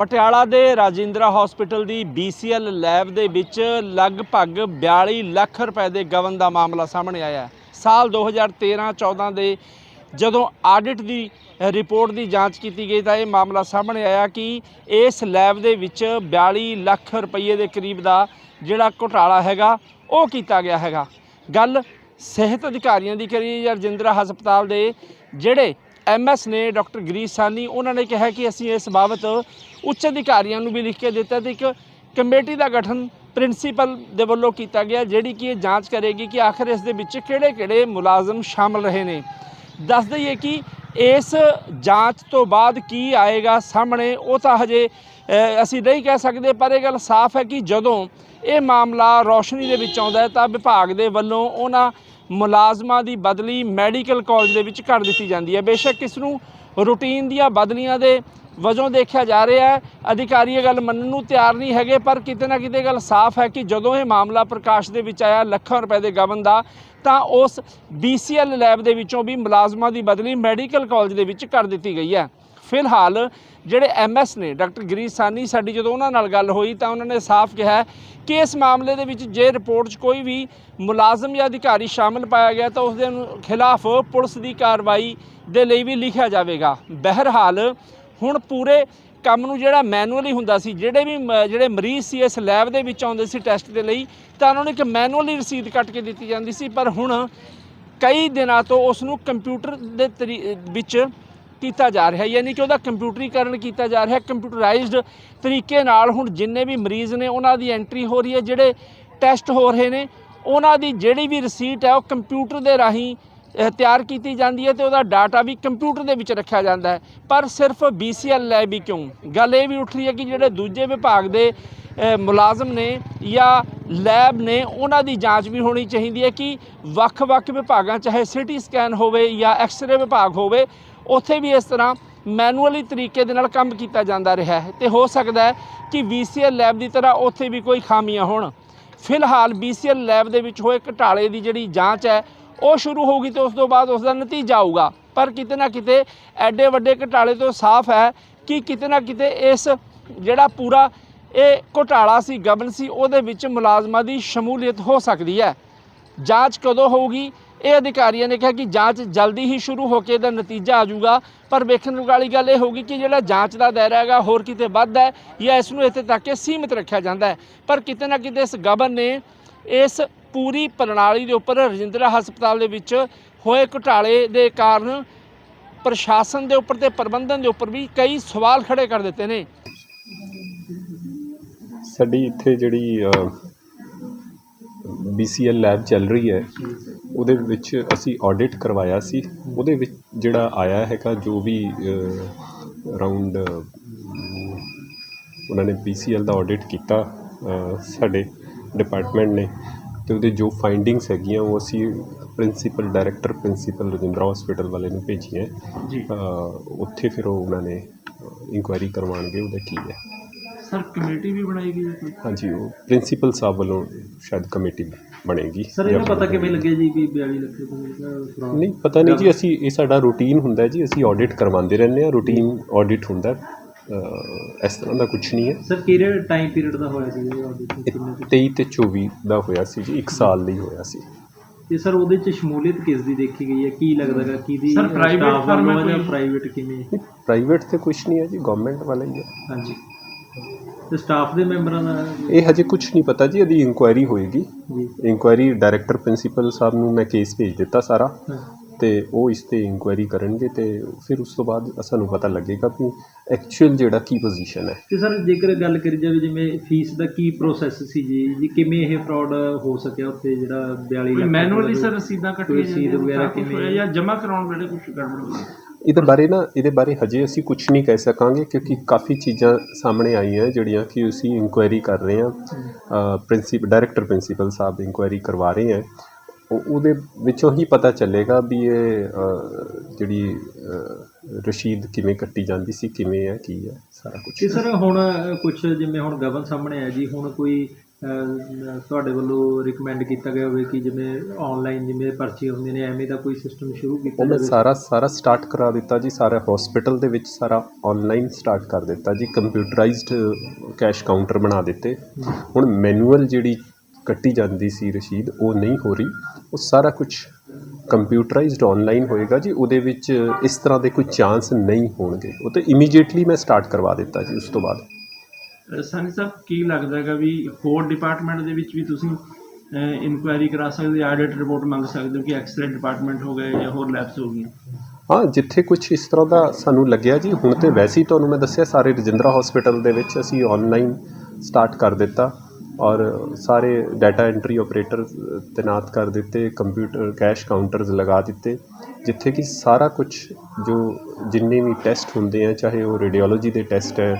ਪਟਿਆਲਾ ਦੇ ਰਾਜਿੰਦਰਾ ਹਸਪੀਟਲ ਦੀ BCL lab ਦੇ ਵਿੱਚ ਲਗਭਗ 42 ਲੱਖ ਰੁਪਏ ਦੇ ਗਵਨ ਦਾ ਮਾਮਲਾ ਸਾਹਮਣੇ ਆਇਆ ਹੈ। ਸਾਲ 2013-14 ਦੇ ਜਦੋਂ ਆਡਿਟ ਦੀ ਰਿਪੋਰਟ ਦੀ ਜਾਂਚ ਕੀਤੀ ਗਈ ਤਾਂ ਇਹ ਮਾਮਲਾ ਸਾਹਮਣੇ ਆਇਆ ਕਿ ਇਸ ਲੈਬ ਦੇ ਵਿੱਚ 42 ਲੱਖ ਰੁਪਏ ਦੇ ਕਰੀਬ ਦਾ ਜਿਹੜਾ ਘੁਟਾਲਾ ਹੈਗਾ, ਉਹ ਕੀਤਾ ਗਿਆ ਹੈਗਾ। ਗੱਲ ਸਿਹਤ ਅਧਿਕਾਰੀਆਂ ਦੀ ਕਰੀ ਰਜਿੰਦਰਾ ਹਸਪਤਾਲ ਦੇ ਜਿਹੜੇ ਐਮਐਸ ਨੇ ਡਾਕਟਰ ਗਰੀਸ਼ ਸਾਨੀ ਉਹਨਾਂ ਨੇ ਕਿਹਾ ਕਿ ਅਸੀਂ ਇਸ ਬਾਬਤ ਉੱਚ ਅਧਿਕਾਰੀਆਂ ਨੂੰ ਵੀ ਲਿਖ ਕੇ ਦਿੱਤਾ ਤੇ ਇੱਕ ਕਮੇਟੀ ਦਾ ਗਠਨ ਪ੍ਰਿੰਸੀਪਲ ਦੇ ਵੱਲੋਂ ਕੀਤਾ ਗਿਆ, ਜਿਹੜੀ ਕਿ ਇਹ ਜਾਂਚ ਕਰੇਗੀ ਕਿ ਆਖਰ ਇਸ ਦੇ ਵਿੱਚ ਕਿਹੜੇ-ਕਿਹੜੇ ਮੁਲਾਜ਼ਮ ਸ਼ਾਮਲ ਰਹੇ ਨੇ। ਦੱਸ ਦਈਏ ਕਿ ਇਸ ਜਾਂਚ ਤੋਂ ਬਾਅਦ ਕੀ ਆਏਗਾ ਸਾਹਮਣੇ, ਉਹ ਤਾਂ ਹਜੇ ਅਸੀਂ ਨਹੀਂ ਕਹਿ ਸਕਦੇ, ਪਰ ਇਹ ਗੱਲ ਸਾਫ਼ ਹੈ ਕਿ ਜਦੋਂ ਇਹ ਮਾਮਲਾ ਰੌਸ਼ਨੀ ਦੇ ਵਿੱਚ ਆਉਂਦਾ ਹੈ ਤਾਂ ਵਿਭਾਗ ਦੇ ਵੱਲੋਂ ਉਹਨਾਂ ਮੁਲਾਜ਼ਮਾਂ ਦੀ ਬਦਲੀ ਮੈਡੀਕਲ ਕਾਲਜ ਦੇ ਵਿੱਚ ਕਰ ਦਿੱਤੀ ਜਾਂਦੀ ਹੈ। ਬੇਸ਼ੱਕ ਇਸ ਨੂੰ ਰੂਟੀਨ ਦੀਆਂ ਬਦਲੀਆਂ ਦੇ ਵਜੋਂ ਦੇਖਿਆ ਜਾ ਰਿਹਾ ਹੈ। ਅਧਿਕਾਰੀ ਇਹ ਗੱਲ ਮੰਨਣ ਨੂੰ ਤਿਆਰ ਨਹੀਂ ਹੈਗੇ, ਪਰ ਕਿਤੇ ਨਾ ਕਿਤੇ ਗੱਲ ਸਾਫ਼ ਹੈ ਕਿ ਜਦੋਂ ਇਹ ਮਾਮਲਾ ਪ੍ਰਕਾਸ਼ ਦੇ ਵਿੱਚ ਆਇਆ ਲੱਖਾਂ ਰੁਪਏ ਦੇ ਗਵਨ ਦਾ, ਤਾਂ ਉਸ BCL ਲੈਬ ਦੇ ਵਿੱਚੋਂ ਵੀ ਮੁਲਾਜ਼ਮਾਂ ਦੀ ਬਦਲੀ ਮੈਡੀਕਲ ਕਾਲਜ ਦੇ ਵਿੱਚ ਕਰ ਦਿੱਤੀ ਗਈ ਹੈ। ਫਿਲਹਾਲ ਜਿਹੜੇ ਐਮਐਸ ਨੇ, ਡਾਕਟਰ ਗਰੀਸ਼ ਸਾਨੀ ਸਾਡੀ ਜਦੋਂ ਉਹਨਾਂ ਨਾਲ ਗੱਲ ਹੋਈ ਤਾਂ ਉਹਨਾਂ ਨੇ ਸਾਫ਼ ਕਿਹਾ ਕਿ ਇਸ ਮਾਮਲੇ ਦੇ ਵਿੱਚ ਜੇ ਰਿਪੋਰਟ 'ਚ ਕੋਈ ਵੀ ਮੁਲਾਜ਼ਮ ਜਾਂ ਅਧਿਕਾਰੀ ਸ਼ਾਮਲ ਪਾਇਆ ਗਿਆ ਤਾਂ ਉਸ ਦੇ ਖਿਲਾਫ ਪੁਲਿਸ ਦੀ ਕਾਰਵਾਈ ਦੇ ਲਈ ਵੀ ਲਿਖਿਆ ਜਾਵੇਗਾ। ਬਹਿਰਹਾਲ, ਹੁਣ ਪੂਰੇ ਕੰਮ ਨੂੰ ਜਿਹੜਾ ਮੈਨੂਅਲੀ ਹੁੰਦਾ ਸੀ, ਜਿਹੜੇ ਵੀ ਮ- ਜਿਹੜੇ ਮਰੀਜ਼ ਸੀ, ਇਸ ਲੈਬ ਦੇ ਵਿੱਚ ਆਉਂਦੇ ਸੀ ਟੈਸਟ ਦੇ ਲਈ, ਤਾਂ ਉਹਨਾਂ ਨੂੰ ਇੱਕ ਮੈਨੂਅਲੀ ਰਸੀਦ ਕੱਟ ਕੇ ਦਿੱਤੀ ਜਾਂਦੀ ਸੀ, ਪਰ ਹੁਣ ਕਈ ਦਿਨਾਂ ਤੋਂ ਉਸ ਨੂੰ ਕੰਪਿਊਟਰ ਦੇ ਤਰੀ- ਵਿੱਚ ਕੀਤਾ ਜਾ ਰਿਹਾ ਯਾਨੀ ਕਿ ਉਹਦਾ ਕੰਪਿਊਟਰੀਕਰਨ ਕੀਤਾ ਜਾ ਰਿਹਾ ਕੰਪਿਊਟਰਾਈਜ਼ਡ ਤਰੀਕੇ ਨਾਲ। ਹੁਣ ਜਿੰਨੇ ਵੀ ਮਰੀਜ਼ ਨੇ, ਉਹਨਾਂ ਦੀ ਐਂਟਰੀ ਹੋ ਰਹੀ ਹੈ, ਜਿਹੜੇ ਟੈਸਟ ਹੋ ਰਹੇ ਨੇ, ਉਹਨਾਂ ਦੀ ਜਿਹੜੀ ਵੀ ਰਸੀਟ ਹੈ, ਉਹ ਕੰਪਿਊਟਰ ਦੇ ਰਾਹੀਂ ਤਿਆਰ ਕੀਤੀ ਜਾਂਦੀ ਹੈ ਤੇ ਉਹਦਾ ਡਾਟਾ ਵੀ ਕੰਪਿਊਟਰ ਦੇ ਵਿੱਚ ਰੱਖਿਆ ਜਾਂਦਾ ਹੈ। ਪਰ ਸਿਰਫ BCL ਲੈਬ ਹੀ ਕਿਉਂ? ਗੱਲ ਇਹ ਵੀ ਉੱਠ ਰਹੀ ਹੈ ਕਿ ਜਿਹੜੇ ਦੂਜੇ ਵਿਭਾਗ ਦੇ ਮੁਲਾਜ਼ਮ ਨੇ ਜਾਂ ਲੈਬ ਨੇ, ਉਹਨਾਂ ਦੀ ਜਾਂਚ ਵੀ ਹੋਣੀ ਚਾਹੀਦੀ ਹੈ ਕਿ ਵੱਖ-ਵੱਖ ਵਿਭਾਗਾਂ, ਚਾਹੇ ਸਿਟੀ ਸਕੈਨ ਹੋਵੇ ਜਾਂ ਐਕਸ-ਰੇ ਵਿਭਾਗ ਹੋਵੇ ਉੱਥੇ ਵੀ ਇਸ ਤਰ੍ਹਾਂ ਮੈਨੂਅਲੀ ਤਰੀਕੇ ਦੇ ਨਾਲ ਕੰਮ ਕੀਤਾ ਜਾਂਦਾ ਰਿਹਾ ਹੈ ਤੇ ਹੋ ਸਕਦਾ ਹੈ ਕਿ VCL ਲੈਬ ਦੀ ਤਰ੍ਹਾਂ ਉੱਥੇ ਵੀ ਕੋਈ ਖਾਮੀਆਂ ਹੋਣ। ਫਿਲਹਾਲ BCL ਲੈਬ ਦੇ ਵਿੱਚ ਹੋਏ ਘਟਾਲੇ ਦੀ ਜਿਹੜੀ ਜਾਂਚ ਹੈ, ਉਹ ਸ਼ੁਰੂ ਹੋਊਗੀ ਤੇ ਉਸ ਤੋਂ ਬਾਅਦ ਉਸ ਦਾ ਨਤੀਜਾ ਆਊਗਾ। ਪਰ ਕਿਤੇ ਨਾ ਕਿਤੇ ਐਡੇ ਵੱਡੇ ਘਟਾਲੇ ਤੋਂ ਸਾਫ਼ ਹੈ ਕਿ ਕਿਤੇ ਨਾ ਕਿਤੇ ਇਸ ਜਿਹੜਾ ਪੂਰਾ ਇਹ ਘੁਟਾਲਾ ਸੀ, ਗਬਨ ਸੀ, ਉਹਦੇ ਵਿੱਚ ਮੁਲਾਜ਼ਮਾਂ ਦੀ ਸ਼ਮੂਲੀਅਤ ਹੋ ਸਕਦੀ ਹੈ। ਜਾਂਚ ਕਦੋਂ ਹੋਊਗੀ? ਇਹ ਅਧਿਕਾਰੀਆਂ ਨੇ ਕਿਹਾ ਕਿ ਜਾਂਚ ਜਲਦੀ ਹੀ ਸ਼ੁਰੂ ਹੋ ਕੇ ਇਹਦਾ ਨਤੀਜਾ ਆ ਜਾਊਗਾ, ਪਰ ਵੇਖਣ ਵਾਲੀ ਗੱਲ ਇਹ ਹੋਊਗੀ ਕਿ ਜਿਹੜਾ ਜਾਂਚ ਦਾ ਦਾਇਰਾ ਹੈਗਾ, ਹੋਰ ਕਿਤੇ ਵੱਧ ਹੈ ਜਾਂ ਇਸ ਨੂੰ ਇੱਥੇ ਤੱਕ ਹੀ ਸੀਮਿਤ ਰੱਖਿਆ ਜਾਂਦਾ ਹੈ। ਪਰ ਕਿਤੇ ਨਾ ਕਿਤੇ ਇਸ ਗਬਨ ਨੇ ਇਸ ਪੂਰੀ ਪ੍ਰਣਾਲੀ ਦੇ ਉੱਪਰ ਰਜਿੰਦਰਾ ਹਸਪਤਾਲ ਦੇ ਵਿੱਚ ਹੋਏ ਘੁਟਾਲੇ ਦੇ ਕਾਰਨ ਪ੍ਰਸ਼ਾਸਨ ਦੇ ਉੱਪਰ ਤੇ ਪ੍ਰਬੰਧਨ ਦੇ ਉੱਪਰ ਵੀ ਕਈ ਸਵਾਲ ਖੜੇ ਕਰ ਦਿੱਤੇ ਨੇ। ਸਾਡੀ ਇੱਥੇ ਜਿਹੜੀ BCL ਲੈਬ ਚੱਲ ਰਹੀ ਹੈ ਉਹਦੇ ਵਿੱਚ ਅਸੀਂ ਆਡਿਟ ਕਰਵਾਇਆ ਸੀ। ਉਹਦੇ ਵਿੱਚ ਜਿਹੜਾ ਆਇਆ ਹੈਗਾ ਜੋ ਵੀ ਅਰਾਊਂਡ ਉਹਨਾਂ ਨੇ BCL ਦਾ ਆਡਿਟ ਕੀਤਾ ਸਾਡੇ ਡਿਪਾਰਟਮੈਂਟ ਨੇ। ਤੇ ਉਹਦੇ ਜੋ ਫਾਈਂਡਿੰਗਸ ਹੈਗੀਆਂ ਉਹ ਅਸੀਂ principal director principal Rajindra hospital ਵਾਲੇ ਨੂੰ ਭੇਜੀਆਂ। ਜੀ। ਉੱਥੇ ਫਿਰ ਉਹ ਉਹਨਾਂ ਨੇ ਇਨਕੁਆਇਰੀ ਕਰਵਾਉਣਗੇ ਉਹਦਾ ਕੀ ਹੈ। ਸਰ ਕਮੇਟੀ ਵੀ ਬਣਾਈ ਗਈ ਹੈ ਹਾਂਜੀ ਉਹ ਪ੍ਰਿੰਸੀਪਲ ਸਾਹਿਬ ਵੱਲੋਂ ਸ਼ਾਇਦ ਕਮੇਟੀ ਬਣੇਗੀ। ਸਰ ਇਹਨੂੰ ਜਾਂ ਪਤਾ ਕਿਵੇਂ ਲੱਗਿਆ ਜੀ ਵੀ 42 ਲੱਖ ਰੁਪਏ ਦਾ ਨਹੀਂ ਪਤਾ ਨਹੀਂ ਜੀ ਅਸੀਂ ਇਹ ਸਾਡਾ ਰੂਟੀਨ ਹੁੰਦਾ ਹੈ ਜੀ ਅਸੀਂ ਆਡਿਟ ਕਰਵਾਉਂਦੇ ਰਹਿੰਦੇ ਹਾਂ ਰੂਟੀਨ ਆਡਿਟ ਹੁੰਦਾ ਹੈ। ਅਹ ਇਸ ਤਰ੍ਹਾਂ ਦਾ ਕੁਝ ਨਹੀਂ ਹੈ। ਸਰ ਕਿਹੜੇ ਟਾਈਮ ਪੀਰੀਅਡ ਦਾ ਹੋਇਆ ਸੀ ਇਹ audit? ਇਹ ਕਿੰਨੇ ਕੁ- 23 ਤੇ 24 ਦਾ ਹੋਇਆ ਸੀ ਜੀ 1 ਸਾਲ ਲਈ ਹੋਇਆ ਸੀ। ਤੇ ਸਰ ਉਹਦੇ ਚ ਸ਼ਮੂਲੀਅਤ ਕਿਸ ਦੀ ਦੇਖੀ ਗਈ ਹੈ? ਕੀ ਲੱਗਦਾ ਹੈਗਾ ਕਿਹਦੀ Sir, private firm ਹੈ ਜਾਂ ਕੋਈ? ਪ੍ਰਾਈਵੇਟ ਕਿਵੇਂ? ਪ੍ਰਾਈਵੇਟ ਤੇ ਕੁਝ ਨਹੀਂ ਹੈ ਜੀ ਗਵਰਨਮੈਂਟ ਵਾਲਾ ਹੀ ਹੈ। ਹਾਂਜੀ। ਤੇ ਸਟਾਫ ਦੇ ਮੈਂਬਰਾਂ ਦਾ ਇਹ ਹਜੇ ਕੁਝ ਨਹੀਂ ਪਤਾ ਜੀ ਇਹਦੀ ਇਨਕੁਆਇਰੀ ਹੋਏਗੀ ਜੀ ਇਨਕੁਆਇਰੀ ਡਾਇਰੈਕਟਰ ਪ੍ਰਿੰਸੀਪਲ ਸਾਹਿਬ ਨੂੰ ਮੈਂ ਕੇਸ ਭੇਜ ਦਿੱਤਾ ਸਾਰਾ। ਤੇ ਉਹ ਇਸ ਤੇ ਇਨਕੁਆਇਰੀ ਕਰਨਗੇ ਤੇ ਫਿਰ ਉਸ ਤੋਂ ਬਾਅਦ ਸਾਨੂੰ ਪਤਾ ਲੱਗੇਗਾ ਵੀ ਐਕਚੁਅਲ ਜਿਹੜਾ ਕੀ ਪੋਜੀਸ਼ਨ ਹੈ ਤੇ ਸਰ ਜੇਕਰ ਗੱਲ ਕਰੀ ਜਾਵੇ ਜਿਵੇਂ ਫੀਸ ਦਾ ਕੀ ਪ੍ਰੋਸੈਸ ਸੀ ਜੀ ਜੀ ਕਿਵੇਂ ਇਹ ਫਰਾਡ ਹੋ ਸਕਿਆ ਉੱਥੇ ਜਿਹੜਾ 42 ਲੱਖ ਮੈਨੂਅਲੀ ਸਰ? ਰਸੀਦਾਂ ਕੱਟੀਆਂ ਰਸੀਦ ਵਗੈਰਾ ਕਿਵੇਂ? ਜਾਂ ਜਮ੍ਹਾਂ ਕਰਾਉਣ ਵੇਲੇ ਕੁਝ ਗੜਬੜ ਹੋਈ ਇਹਦੇ ਬਾਰੇ ਨਾ, ਇਹਦੇ ਬਾਰੇ ਹਜੇ ਅਸੀਂ ਕੁਛ ਨਹੀਂ ਕਹਿ ਸਕਾਂਗੇ, ਕਿਉਂਕਿ ਕਾਫੀ ਚੀਜ਼ਾਂ ਸਾਹਮਣੇ ਆਈਆਂ ਜਿਹੜੀਆਂ ਕਿ ਅਸੀਂ ਇਨਕੁਆਇਰੀ ਕਰ ਰਹੇ ਹਾਂ। ਪ੍ਰਿੰਸੀਪ ਡਾਇਰੈਕਟਰ ਪ੍ਰਿੰਸੀਪਲ ਸਾਹਿਬ ਇਨਕੁਆਇਰੀ ਕਰਵਾ ਰਹੇ ਹੈ। ਉਹ, ਉਹਦੇ ਵਿੱਚੋਂ ਹੀ ਪਤਾ ਚੱਲੇਗਾ ਵੀ ਇਹ ਜਿਹੜੀ ਰਸ਼ੀਦ ਕਿਵੇਂ ਕੱਟੀ ਜਾਂਦੀ ਸੀ, ਕਿਵੇਂ ਹੈ, ਕੀ ਹੈ, ਸਾਰਾ ਤੇ ਕੁਝ ਸਰ ਹੁਣ ਕੁਝ ਜਿਵੇਂ ਹੁਣ ਗਵਨ ਸਾਹਮਣੇ ਆਇਆ ਜੀ, ਹੁਣ ਕੋਈ ਤੁਹਾਡੇ ਵੱਲੋਂ ਰਿਕਮੈਂਡ ਕੀਤਾ ਗਿਆ ਹੋਵੇ ਕਿ ਜਿਵੇਂ ਆਨਲਾਈਨ ਜਿਵੇਂ ਪਰਚੀਆਂ ਹੁੰਦੀਆਂ ਨੇ ਐਵੇਂ ਦਾ ਕੋਈ ਸਿਸਟਮ ਸ਼ੁਰੂ ਕੀਤਾ ਉਹ ਮੈਂ ਸਾਰਾ ਸਾਰਾ ਸਟਾਰਟ ਕਰਾ ਦਿੱਤਾ ਜੀ ਸਾਰਾ ਹਸਪੀਟਲ ਦੇ ਵਿੱਚ ਸਾਰਾ ਆਨਲਾਈਨ ਸਟਾਰਟ ਕਰ ਦਿੱਤਾ ਜੀ ਕੰਪਿਊਟਰਾਈਜ਼ਡ ਕੈਸ਼ ਕਾਊਂਟਰ ਬਣਾ ਦਿੱਤੇ। ਹੁਣ ਮੈਨੂਅਲ ਜਿਹੜੀ ਕੱਟੀ ਜਾਂਦੀ ਸੀ ਰਸ਼ੀਦ ਉਹ ਨਹੀਂ ਹੋ ਰਹੀ। ਉਹ ਸਾਰਾ ਕੁਝ ਕੰਪਿਊਟਰਾਈਜ਼ਡ ਆਨਲਾਈਨ ਹੋਏਗਾ ਜੀ ਉਹਦੇ ਵਿੱਚ ਇਸ ਤਰ੍ਹਾਂ ਦੇ ਕੋਈ ਚਾਂਸ ਨਹੀਂ ਹੋਣਗੇ। ਉਹ ਤੇ ਇਮੀਡੀਏਟਲੀ ਮੈਂ ਸਟਾਰਟ ਕਰਵਾ ਦਿੱਤਾ ਜੀ ਉਸ ਤੋਂ ਬਾਅਦ। ਸਾਨੀ ਸਾਹਿਬ, ਕੀ ਲੱਗਦਾ ਹੈਗਾ ਵੀ ਹੋਰ ਡਿਪਾਰਟਮੈਂਟ ਦੇ ਵਿੱਚ ਵੀ ਤੁਸੀਂ ਇਨਕੁਆਇਰੀ ਕਰਾ ਸਕਦੇ ਆਡਿਟ ਰਿਪੋਰਟ ਮੰਗ ਸਕਦੇ ਹੋ ਕਿ ਐਕਸਰੇ ਡਿਪਾਰਟਮੈਂਟ ਹੋ ਗਏ ਜਾਂ ਹੋਰ ਲੈਬਸ ਹੋ ਗਈਆਂ? ਹਾਂ, ਜਿੱਥੇ ਕੁਝ ਇਸ ਤਰ੍ਹਾਂ ਦਾ ਸਾਨੂੰ ਲੱਗਿਆ ਜੀ, ਹੁਣ ਤੇ ਵੈਸੇ ਹੀ ਤੁਹਾਨੂੰ ਮੈਂ ਦੱਸਿਆ ਸਾਰੇ ਰਜਿੰਦਰਾ ਹਸਪੀਟਲ ਦੇ ਵਿੱਚ ਅਸੀਂ ਆਨਲਾਈਨ ਸਟਾਰਟ ਕਰ ਦਿੱਤਾ ਔਰ ਸਾਰੇ ਡਾਟਾ ਐਂਟਰੀ ਆਪਰੇਟਰ ਤੈਨਾਤ ਕਰ ਦਿੱਤੇ ਕੰਪਿਊਟਰ ਕੈਸ਼ ਕਾਊਂਟਰਸ ਲਗਾ ਦਿੱਤੇ, ਜਿੱਥੇ ਕਿ ਸਾਰਾ ਕੁਝ ਜੋ ਜਿੰਨੇ ਵੀ ਟੈਸਟ ਹੁੰਦੇ ਆ, ਚਾਹੇ ਉਹ ਰੇਡੀਓਲੋਜੀ ਦੇ ਟੈਸਟ ਹੈ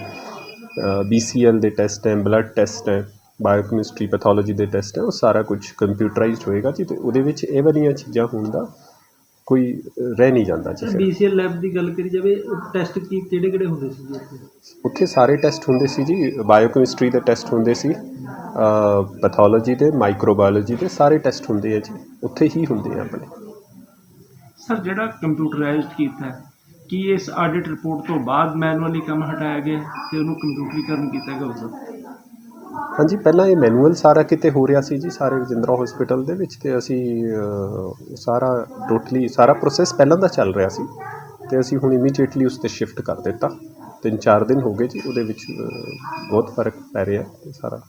ਬੀਸੀਐਲ ਦੇ ਟੈਸਟ ਹੈ ਬਲੱਡ ਟੈਸਟ ਹੈ ਬਾਇਓਕੈਮਿਸਟਰੀ ਪੈਥੋਲੋਜੀ ਦੇ ਟੈਸਟ ਹੈ ਉਹ ਸਾਰਾ ਕੁਝ ਕੰਪਿਊਟਰਾਈਜ਼ਡ ਹੋਏਗਾ ਜੀ ਤੇ ਉਹਦੇ ਵਿੱਚ ਇਹ ਵਾਲੀਆਂ ਚੀਜ਼ਾਂ ਹੋਣ ਦਾ ਕੋਈ ਰਹਿ ਨਹੀਂ ਜਾਂਦਾ ਜੀ ਬੀਸੀਐਲ ਲੈਬ ਦੀ ਗੱਲ ਕਰੀ ਜਾਵੇ ਟੈਸਟ ਕੀ ਕਿਹੜੇ ਕਿਹੜੇ ਹੁੰਦੇ ਸੀ ਜੀ ਉੱਥੇ? ਉੱਥੇ ਸਾਰੇ ਟੈਸਟ ਹੁੰਦੇ ਸੀ ਜੀ ਬਾਇਓਕੈਮਿਸਟਰੀ ਦੇ ਟੈਸਟ ਹੁੰਦੇ ਸੀ ਪੈਥੋਲੋਜੀ ਦੇ ਮਾਈਕਰੋਬਾਇਓਲੋਜੀ ਦੇ ਸਾਰੇ ਟੈਸਟ ਹੁੰਦੇ ਆ ਜੀ ਉੱਥੇ ਹੀ ਹੁੰਦੇ ਆ ਆਪਣੇ। ਸਰ ਜਿਹੜਾ ਕੰਪਿਊਟਰਾਈਜ਼ਡ ਕੀਤਾ ਹੈ ਕੀ ਇਸ ਆਡਿਟ ਰਿਪੋਰਟ ਤੋਂ ਬਾਅਦ ਮੈਨੂਅਲੀ ਕੰਮ ਹਟਾਇਆ ਗਿਆ ਹੈ ਤੇ ਉਹਨੂੰ ਕੰਪਿਊਟਰੀਕਰਨ ਕੀਤਾ ਗਿਆ ਉਸਦਾ ਹਾਂਜੀ ਪਹਿਲਾਂ ਇਹ ਮੈਨੂਅਲ ਸਾਰਾ ਕਿਤੇ ਹੋ ਰਿਹਾ ਸੀ ਜੀ ਸਾਰੇ ਰਜਿੰਦਰਾ ਹਸਪੀਟਲ ਦੇ ਵਿੱਚ ਤੇ ਅਸੀਂ ਅ, ਸਾਰਾ ਟੋਟਲੀ ਸਾਰਾ ਪ੍ਰੋਸੈਸ ਪਹਿਲਾਂ ਦਾ ਚੱਲ ਰਿਹਾ ਸੀ ਤੇ ਅਸੀਂ ਹੁਣ ਇਮੀਡੀਏਟਲੀ ਉਸ ਤੇ ਸ਼ਿਫਟ ਕਰ ਦਿੱਤਾ। ਤਿੰਨ ਚਾਰ ਦਿਨ ਹੋ ਗਏ ਜੀ ਉਹਦੇ ਵਿੱਚ ਅ, ਬਹੁਤ ਫ਼ਰਕ ਪੈ ਰਿਹਾ ਤੇ ਸਾਰਾ।